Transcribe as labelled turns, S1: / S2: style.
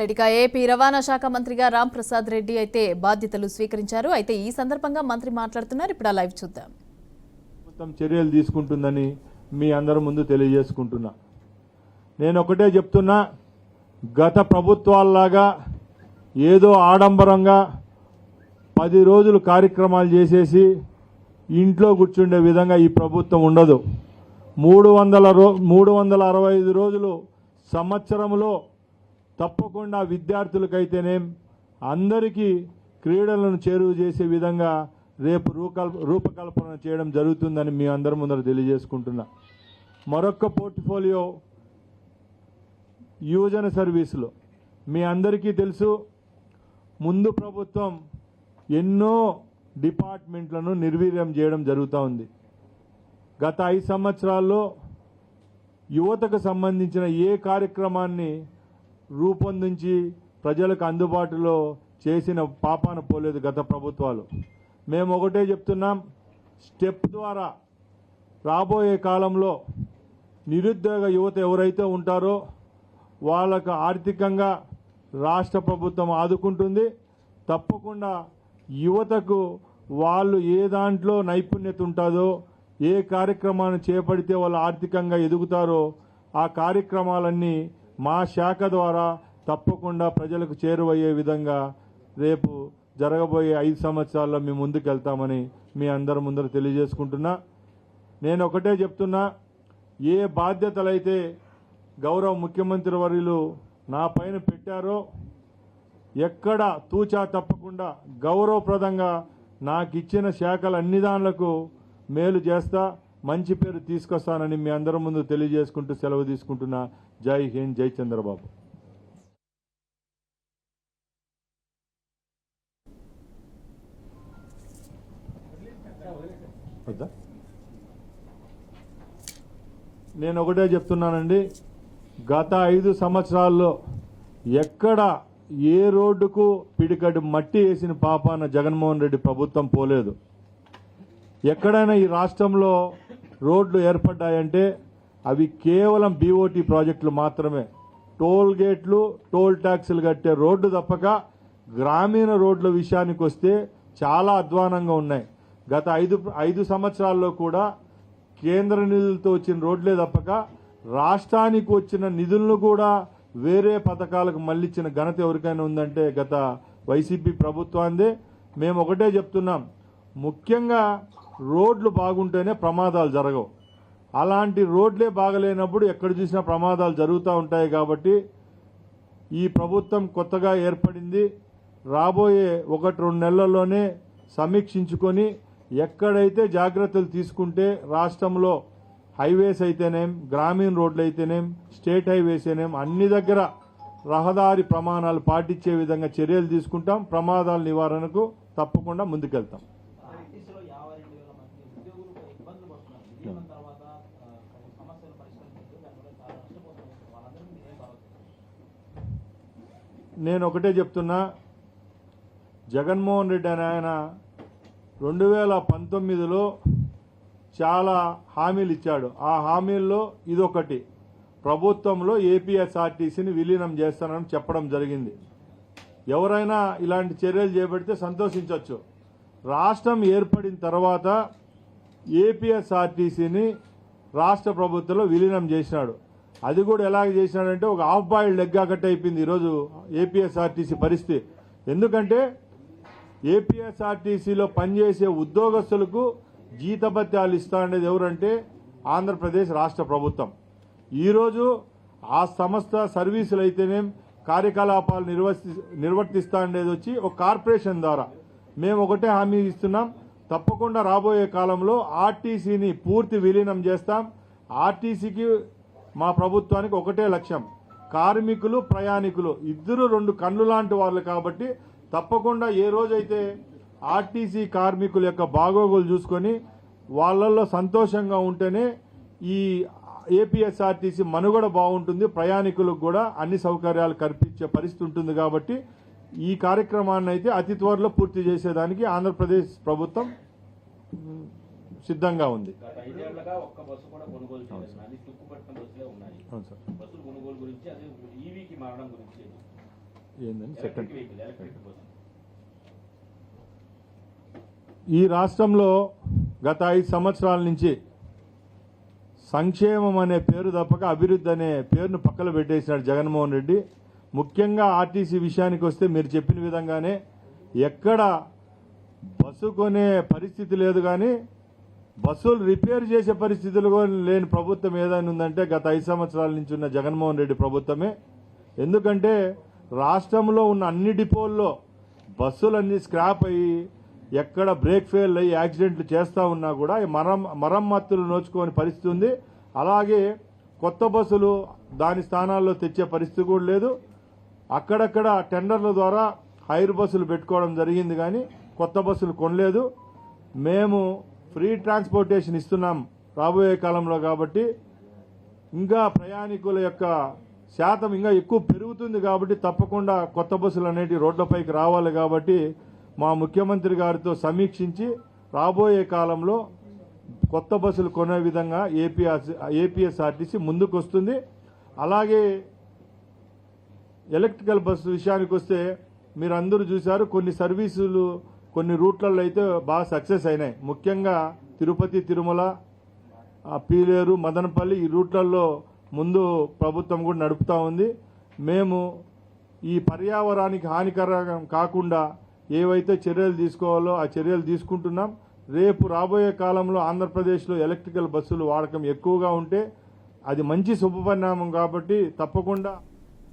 S1: రెడ్డిగా AP రవాణా శాఖ మంత్రిగా రామ్ ప్రసాద్ రెడ్డి అయితే బాధ్యతలు స్వీకరించారు. అయితే ఈ సందర్భంగా మంత్రి మాట్లాడుతున్నారు. ఇప్పుడు లైవ్ చూద్దాం.
S2: మొత్తం చర్యలు తీసుకుంటుందని మీ అందరి ముందు తెలియజేసుకుంటున్నా. నేను ఒకటే చెప్తున్నా గత ప్రభుత్వాల్లాగా ఏదో ఆడంబరంగా పది రోజులు కార్యక్రమాలు చేసేసి ఇంట్లో కూర్చుండే విధంగా ఈ ప్రభుత్వం ఉండదు. మూడు వందల రో మూడు వందల అరవై ఐదు రోజులు సంవత్సరంలో తప్పకుండా విద్యార్థులకైతేనేం అందరికీ క్రీడలను చేరువ చేసే విధంగా రేపు రూకల్ రూపకల్పన చేయడం జరుగుతుందని మీ అందరి ముందర తెలియజేసుకుంటున్నా. మరొక పోర్ట్ఫోలియో యువజన సర్వీసులు. మీ అందరికీ తెలుసు ముందు ప్రభుత్వం ఎన్నో డిపార్ట్మెంట్లను నిర్వీర్యం చేయడం జరుగుతూ ఉంది. గత ఐదు సంవత్సరాల్లో యువతకు సంబంధించిన ఏ కార్యక్రమాన్ని రూపొందించి ప్రజలకు అందుబాటులో చేసిన పాపాన పోలేదు గత ప్రభుత్వాలు. మేము ఒకటే చెప్తున్నాం స్టెప్ ద్వారా రాబోయే కాలంలో నిరుద్యోగ యువత ఎవరైతే ఉంటారో వాళ్ళకు ఆర్థికంగా రాష్ట్ర ప్రభుత్వం ఆదుకుంటుంది. తప్పకుండా యువతకు వాళ్ళు ఏ దాంట్లో నైపుణ్యత ఉంటుందో ఏ కార్యక్రమాన్ని చేపడితే వాళ్ళు ఆర్థికంగా ఎదుగుతారో ఆ కార్యక్రమాలన్నీ మా శాఖ ద్వారా తప్పకుండా ప్రజలకు చేరువయ్యే విధంగా రేపు జరగబోయే ఐదు సంవత్సరాల్లో మేము ముందుకెళ్తామని మీ అందరి ముందర తెలియజేసుకుంటున్నా. నేను ఒకటే చెప్తున్నా ఏ బాధ్యతలైతే గౌరవ ముఖ్యమంత్రి వర్యులు నా పైన పెట్టారో ఎక్కడ తూచా తప్పకుండా గౌరవప్రదంగా నాకు ఇచ్చిన శాఖలు అన్ని దానిలకు మేలు చేస్తా. మంచి పేరు తీసుకొస్తానని మీ అందరి ముందు తెలియజేసుకుంటూ సెలవు తీసుకుంటున్నా. జై హింద్ జై చంద్రబాబు. నేను ఒకటే చెప్తున్నానండి. గత ఐదు సంవత్సరాల్లో ఎక్కడ ఏ రోడ్డుకు పిడికడి మట్టి వేసిన పాపాన జగన్మోహన్ రెడ్డి ప్రభుత్వం పోలేదు. ఎక్కడైనా ఈ రాష్ట్రంలో రోడ్లు ఏర్పడ్డాయంటే అవి కేవలం బీఓటీ ప్రాజెక్టులు మాత్రమే. టోల్ గేట్లు టోల్ ట్యాక్సులు కట్టే రోడ్డు తప్పక గ్రామీణ రోడ్ల విషయానికి వస్తే చాలా అధ్వానంగా ఉన్నాయి. గత ఐదు ఐదు సంవత్సరాల్లో కూడా కేంద్ర నిధులతో వచ్చిన రోడ్లే తప్పక రాష్ట్రానికి వచ్చిన నిధులను కూడా వేరే పథకాలకు మళ్ళించిన ఘనత ఎవరికైనా ఉందంటే గత వైసీపీ ప్రభుత్వాందే మేము ఒకటే చెప్తున్నాం. ముఖ్యంగా రోడ్లు బాగుంటేనే ప్రమాదాలు జరగవు. అలాంటి రోడ్లే బాగలేనప్పుడు ఎక్కడ చూసినా ప్రమాదాలు జరుగుతూ ఉంటాయి కాబట్టి ఈ ప్రభుత్వం కొత్తగా ఏర్పడింది. రాబోయే ఒకటి రెండు నెలల్లోనే సమీక్షించుకొని ఎక్కడైతే జాగ్రత్తలు తీసుకుంటే రాష్ట్రంలో హైవేస్ అయితేనేం గ్రామీణ రోడ్లు అయితేనేం స్టేట్ హైవేస్ అయినేం అన్ని దగ్గర రహదారి ప్రమాణాలు పాటించే విధంగా చర్యలు తీసుకుంటాం. ప్రమాదాల నివారణకు తప్పకుండా ముందుకెళ్తాం
S3: ఐటీసీలో యాభై రెండు వేల మంది ఉద్యోగులు ఇబ్బందులు పడుతున్నారు విలీనం తర్వాత ఆ, కొన్ని సమస్యలు పరిష్కరించారు దానివల్ల చాలా నష్టపోతున్నారు వాళ్ళందరికీ మీరేం భావిస్తారు
S2: నేను ఒకటే చెప్తున్నా జగన్మోహన్ రెడ్డి అనే ఆయన రెండు వేల పంతొమ్మిదిలో చాలా హామీలు ఇచ్చాడు. ఆ హామీల్లో ఇదొకటి. ప్రభుత్వంలో ఏపీఎస్ఆర్టీసీని విలీనం చేస్తానని చెప్పడం జరిగింది. ఎవరైనా ఇలాంటి చర్యలు చేపడితే సంతోషించవచ్చు రాష్ట్రం ఏర్పడిన తర్వాత ఏపీఎస్ఆర్టీసీని రాష్ట్ర ప్రభుత్వంలో విలీనం చేసినాడు. అది కూడా ఎలాగ చేసినాడంటే ఒక హాఫ్ బాయిల్డ్ ఎగ్ కట్ అయిపోయింది ఈరోజు ఏపీఎస్ఆర్టీసీ పరిస్థితి. ఎందుకంటే ఏపీఎస్ఆర్టీసీలో పనిచేసే ఉద్యోగస్తులకు జీతభత్యాలు ఇస్తా అనేది ఎవరంటే ఆంధ్రప్రదేశ్ రాష్ట్ర ప్రభుత్వం. ఈరోజు ఆ సంస్థ సర్వీసులు అయితేనేం కార్యకలాపాలు నిర్వర్తి నిర్వర్తిస్తా ఉండేది వచ్చి ఒక కార్పొరేషన్ ద్వారా మేము ఒకటే హామీ ఇస్తున్నాం. తప్పకుండా రాబోయే కాలంలో ఆర్టీసీని పూర్తి విలీనం చేస్తాం. ఆర్టీసీకి మా ప్రభుత్వానికి ఒకటే లక్ష్యం. కార్మికులు ప్రయాణికులు. ఇద్దరు రెండు కళ్ళు లాంటి వాళ్ళు కాబట్టి తప్పకుండా ఏ రోజైతే ఆర్టీసీ కార్మికుల యొక్క బాగోగులు చూసుకొని వాళ్ళల్లో సంతోషంగా ఉంటేనే ఈ ఏపీఎస్ఆర్టీసీ మనుగడ బాగుంటుంది. ప్రయాణికులకు కూడా అన్ని సౌకర్యాలు కల్పించే పరిస్థితి ఉంటుంది కాబట్టి ఈ కార్యక్రమాన్ని అయితే అతి త్వరలో పూర్తి చేసేదానికి ఆంధ్రప్రదేశ్ ప్రభుత్వం సిద్ధంగా ఉంది. అవును సార్. సెకండ్
S4: బస్సు
S2: ఈ రాష్ట్రంలో గత ఐదు సంవత్సరాల నుంచి సంక్షేమం అనే పేరు తప్పక అభివృద్ధి అనే పేరును పక్కన పెట్టేసినాడు జగన్మోహన్ రెడ్డి. ముఖ్యంగా ఆర్టీసీ విషయానికి వస్తే మీరు చెప్పిన విధంగానే ఎక్కడ బస్సు కొనే పరిస్థితి లేదు కానీ బస్సులు రిపేర్ చేసే పరిస్థితులు లేని ప్రభుత్వం ఏదైనా ఉందంటే గత ఐదు సంవత్సరాల నుంచి ఉన్న జగన్మోహన్ రెడ్డి ప్రభుత్వమే. ఎందుకంటే రాష్ట్రంలో ఉన్న అన్ని డిపోల్లో బస్సులన్నీ స్క్రాప్ అయ్యి ఎక్కడ బ్రేక్ ఫెయిల్ అయ్యి యాక్సిడెంట్లు చేస్తూ ఉన్నా కూడా మరం మరమ్మత్తులు నోచుకోని పరిస్థితి ఉంది. అలాగే కొత్త బస్సులు దాని స్థానాల్లో తెచ్చే పరిస్థితి కూడా లేదు. అక్కడక్కడ టెండర్ల ద్వారా హైర్ బస్సులు పెట్టుకోవడం జరిగింది కానీ కొత్త బస్సులు కొనలేదు. మేము ఫ్రీ ట్రాన్స్పోర్టేషన్ ఇస్తున్నాం రాబోయే కాలంలో కాబట్టి ఇంకా ప్రయాణికుల యొక్క శాతం ఇంకా ఎక్కువ పెరుగుతుంది కాబట్టి తప్పకుండా కొత్త బస్సులు అనేటివి రోడ్లపైకి రావాలి కాబట్టి మా ముఖ్యమంత్రి గారితో సమీక్షించి రాబోయే కాలంలో కొత్త బస్సులు కొనే విధంగా ఏపీఆర్ ఏపీఎస్ఆర్టీసీ ముందుకు వస్తుంది అలాగే ఎలక్ట్రికల్ బస్సు విషయానికి వస్తే మీరు అందరూ చూశారు కొన్ని సర్వీసులు కొన్ని రూట్లలో అయితే బాగా సక్సెస్ అయినాయి. ముఖ్యంగా తిరుపతి తిరుమల పీలేరు మదనపల్లి ఈ రూట్లలో ముందు ప్రభుత్వం కూడా నడుపుతా ఉంది. మేము ఈ పర్యావరణానికి హానికరం కాకుండా ఏవైతే చర్యలు తీసుకోవాలో ఆ చర్యలు తీసుకుంటున్నాం. రేపు రాబోయే కాలంలో ఆంధ్రప్రదేశ్లో ఎలక్ట్రికల్ బస్సులు వాడకం ఎక్కువగా ఉంటే అది మంచి శుభపరిణామం కాబట్టి తప్పకుండా